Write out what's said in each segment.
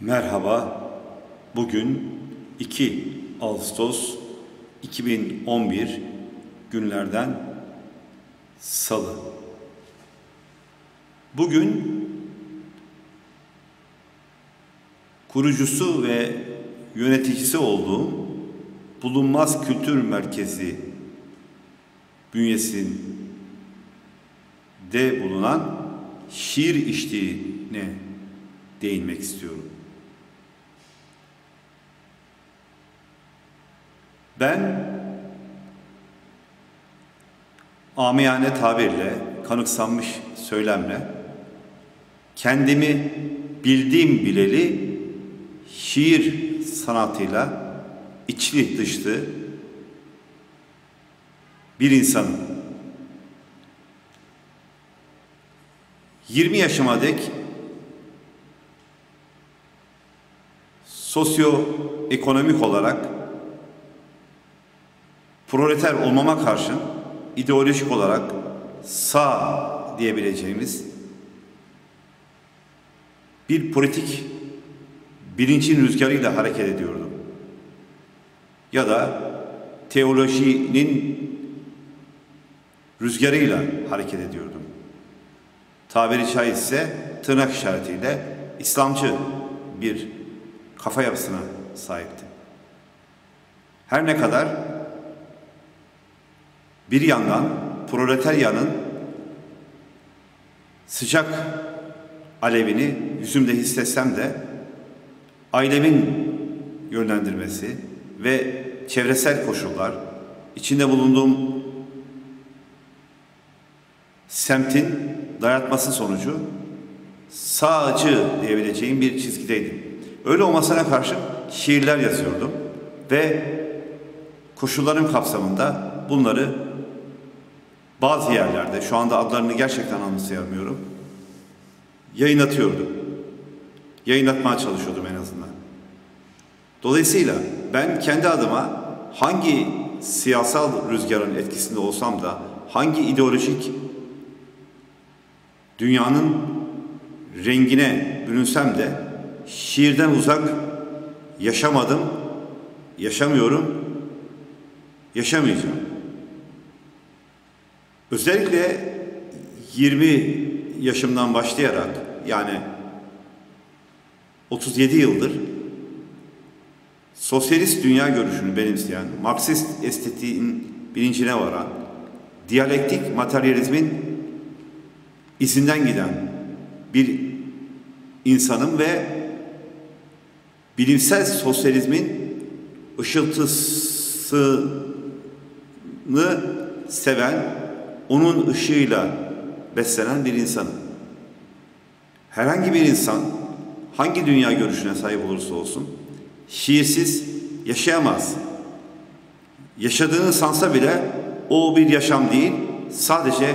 Merhaba. Bugün 2 Ağustos 2011 günlerden Salı. Bugün kurucusu ve yöneticisi olduğum Bulunmaz Kültür Merkezi bünyesinde bulunan şiir içtiğine değinmek istiyorum. Ben amiyane tabirle, kanıksanmış söylemle kendimi bildiğim bileli şiir sanatıyla içli dışlı bir insanım. 20 yaşıma dek sosyoekonomik olarak proleter olmama karşın ideolojik olarak sağ diyebileceğimiz bir politik bilincin rüzgarıyla hareket ediyordum. Ya da teolojinin rüzgarıyla hareket ediyordum. Tabiri caizse tırnak işaretiyle İslamcı bir kafa yapısına sahiptim. Her ne kadar bir yandan proletaryanın sıcak alevini yüzümde hissetsem de ailemin yönlendirmesi ve çevresel koşullar, içinde bulunduğum semtin dayatması sonucu sağcı diyebileceğim bir çizgideydim. Öyle olmasına karşı şiirler yazıyordum ve koşullarım kapsamında bunları bazı yerlerde, şu anda adlarını gerçekten anımsayamıyorum, yayınlatıyordum. Yayınlatmaya çalışıyordum en azından. Dolayısıyla ben kendi adıma hangi siyasal rüzgarın etkisinde olsam da, hangi ideolojik dünyanın rengine bürünsem de şiirden uzak yaşamadım, yaşamıyorum, yaşamayacağım. Özellikle 20 yaşımdan başlayarak yani 37 yıldır sosyalist dünya görüşünü benimseyen, Marksist estetiğin bilincine varan, diyalektik materyalizmin izinden giden bir insanım ve bilimsel sosyalizmin ışıltısını seven onun ışığıyla beslenen bir insan. Herhangi bir insan hangi dünya görüşüne sahip olursa olsun şiirsiz yaşayamaz. Yaşadığını sansa bile o bir yaşam değil, sadece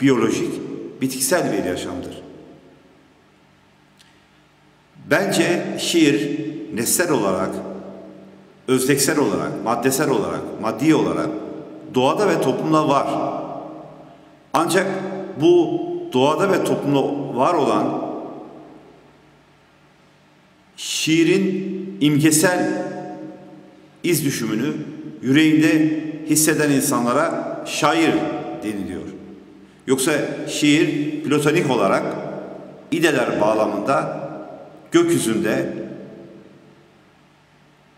biyolojik, bitkisel bir yaşamdır. Bence şiir nesel olarak, özdeksel olarak, maddesel olarak, maddi olarak doğada ve toplumda var. Ancak bu doğada ve toplumda var olan şiirin imgesel iz düşümünü yüreğinde hisseden insanlara şair deniliyor. Yoksa şiir platonik olarak ideler bağlamında gökyüzünde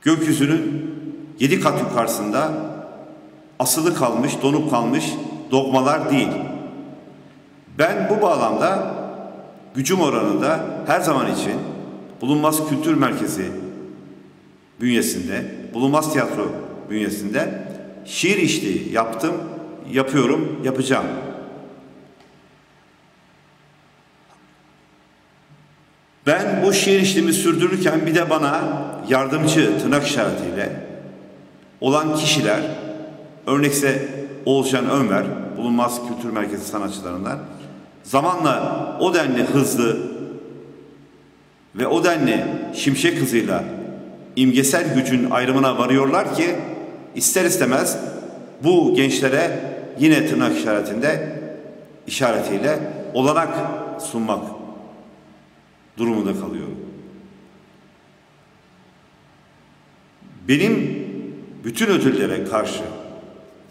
gökyüzünün yedi kat yukarısında asılı kalmış, donup kalmış dogmalar değil. Ben bu bağlamda gücüm oranında her zaman için Bulunmaz Kültür Merkezi bünyesinde, Bulunmaz Tiyatro bünyesinde şiir işliği yaptım, yapıyorum, yapacağım. Ben bu şiir işlemi sürdürürken bir de bana yardımcı tırnak işaretiyle olan kişiler, örnekse Oğuzcan Ömer, Bulunmaz Kültür Merkezi sanatçılarından zamanla o denli hızlı ve o denli şimşek hızıyla imgesel gücün ayrımına varıyorlar ki ister istemez bu gençlere yine tırnak işaretinde işaretiyle olanak sunmak durumunda kalıyorum. benim bütün ödüllere karşı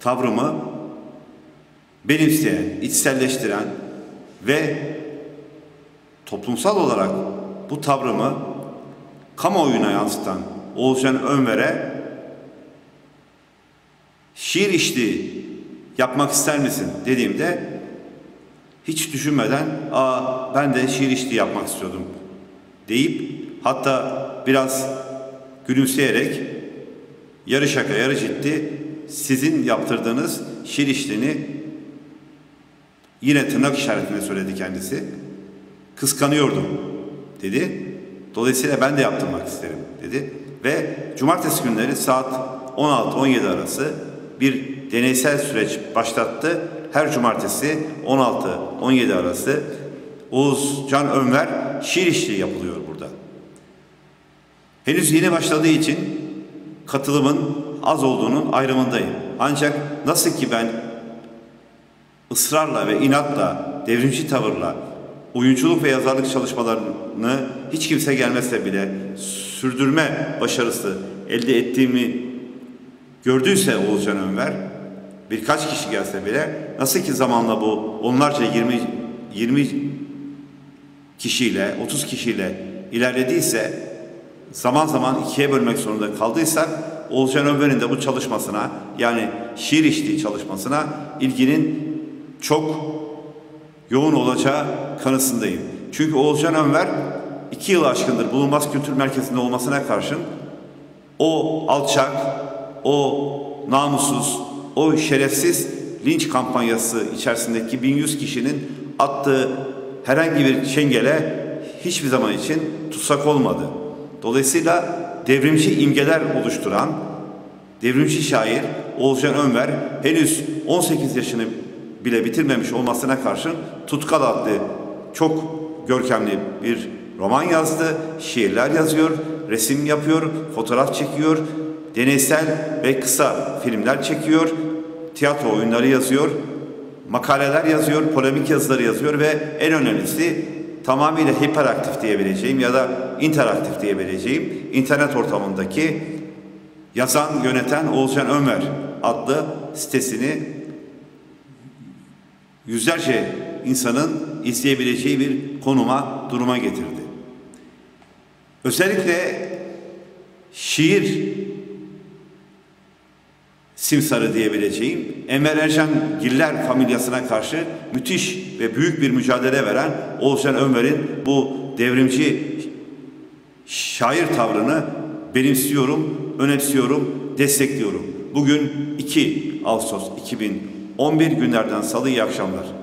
tavrımı benimseyen, içselleştiren ve toplumsal olarak bu tavrımı kamuoyuna yansıtan Oğuzcan Önver'e şiir işliği yapmak ister misin dediğimde hiç düşünmeden aa ben de şiir işliği yapmak istiyordum deyip hatta biraz gülümseyerek yarı şaka yarı ciddi sizin yaptırdığınız işliğini yine tırnak işaretine söyledi kendisi. Kıskanıyordum dedi. Dolayısıyla ben de yaptırmak isterim dedi. Ve cumartesi günleri saat 16-17 arası bir deneysel süreç başlattı. Her cumartesi 16-17 arası Oğuz Can Ömer şiir işliği yapılıyor burada. Henüz yeni başladığı için katılımın az olduğunun ayrımındayım. Ancak nasıl ki ben ısrarla ve inatla, devrimci tavırla oyunculuk ve yazarlık çalışmalarını hiç kimse gelmese bile sürdürme başarısı elde ettiğimi gördüyse Oğuzcan Ömer, birkaç kişi gelse bile nasıl ki zamanla bu onlarca 20 20 kişiyle, 30 kişiyle ilerlediyse zaman zaman ikiye bölmek zorunda kaldıysak Oğuzcan Ömer'in de bu çalışmasına yani şiir işliği çalışmasına ilginin çok yoğun olacağı kanısındayım. Çünkü Oğuzcan Ömer iki yıl aşkındır Bulunmaz Kültür Merkezi'nde olmasına karşın o alçak, o namussuz, o şerefsiz linç kampanyası içerisindeki 1100 kişinin attığı herhangi bir çengele hiçbir zaman için tutsak olmadı. Dolayısıyla devrimci imgeler oluşturan devrimci şair Oğuzcan Ömer henüz 18 yaşını bile bitirmemiş olmasına karşın Tutkal adlı çok görkemli bir roman yazdı, şiirler yazıyor, resim yapıyor, fotoğraf çekiyor, deneysel ve kısa filmler çekiyor, tiyatro oyunları yazıyor, makaleler yazıyor, polemik yazıları yazıyor ve en önemlisi tamamıyla hiperaktif diyebileceğim ya da interaktif diyebileceğim internet ortamındaki yazan, yöneten Oğuzcan Ömer adlı sitesini yüzlerce insanın izleyebileceği bir konuma, duruma getirdi. Özellikle şiir simsarı diyebileceğim Enver Ercan Giller familyasına karşı müthiş ve büyük bir mücadele veren Oğuzhan Ömer'in bu devrimci şair tavrını benimsiyorum, önemsiyorum, destekliyorum. Bugün 2 Ağustos 2011 günlerden salı iyi akşamlar.